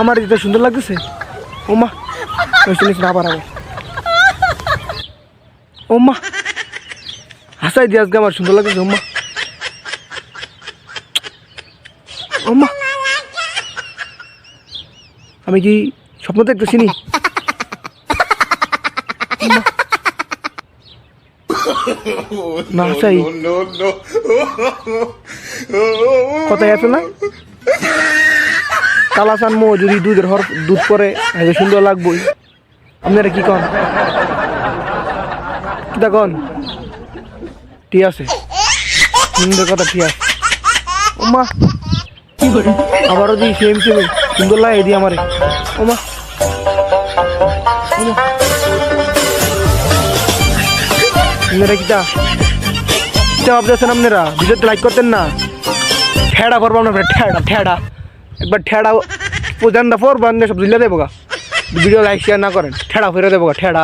আমার এটা সুন্দর লাগতেছে। ওমা ওই শুনিস না আবার আবার। ওমা হাসাই দিয়ে আজকে আমার সুন্দর লাগতেছে ওমা ওমা আমি কি স্বপ্ন দেখতেছি নি। না হাসাই। নো নো কথাই আছে না? কালাচান মো যদি দুধের হর দুধ পরে সুন্দর লাগবই। আপনারা কি কন? কিতা কন? ঠিক আছে। সুন্দর কথা ঠিক আছে। ওমা। আবারও দিই সেম সেম সুন্দর লাগে দি আমারে। ওমা। আপনারা কিতা? ভাবতেছেন আপনারা? ভিডিওতে লাইক করতেন না? ঠেড়া করব আমরা ঠেড়া ঠেড়া। একবার ঠেড়া প্রধানটা ফোর বান্ধে সব দিলে দেবো ভিডিও লাইক শেয়ার না করেন, ঠেড়া ফেরে দেবো ঠেড়া।